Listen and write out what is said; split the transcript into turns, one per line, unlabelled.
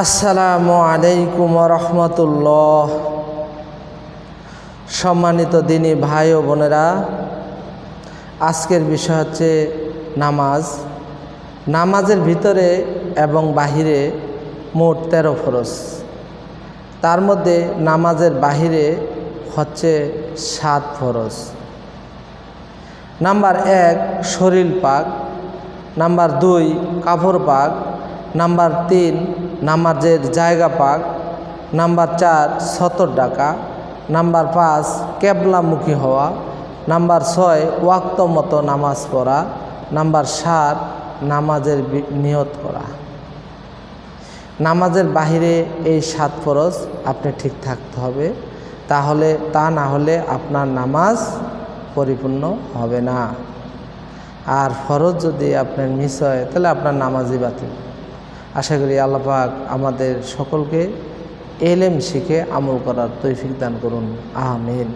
আসসালামু আলাইকুম রহমতুল্লাহ। সম্মানিত দিনী ভাই ও বোনেরা, আজকের বিষয় হচ্ছে নামাজ। নামাজের ভিতরে এবং বাহিরে মোট তেরো ফরজ। তার মধ্যে নামাজের বাহিরে হচ্ছে সাত ফরজ। নাম্বার এক, শরীর পাক। নাম্বার দুই, কাপড় পাক। নাম্বার তিন নামাজের জায়গা পাক, নাম্বার চার, সতর ডাকা, নাম্বার পাঁচ, কেবলামুখী হওয়া, নাম্বার ছয়, ওয়াক্ত মতো নামাজ পড়া, নাম্বার সাত, নামাজের নিয়ত করা। নামাজের বাহিরে এই সাত ফরজ আপনি ঠিক থাকতে হবে, তাহলে তা না হলে আপনার নামাজ পরিপূর্ণ হবে না। আর ফরজ যদি আপনার মিস হয়, তাহলে আপনার নামাজই বাতিল। আশা করি আল্লাপাক আমাদের সকলকে এলএম শিখে আমল করার তৈফিক দান করুন। আমিন।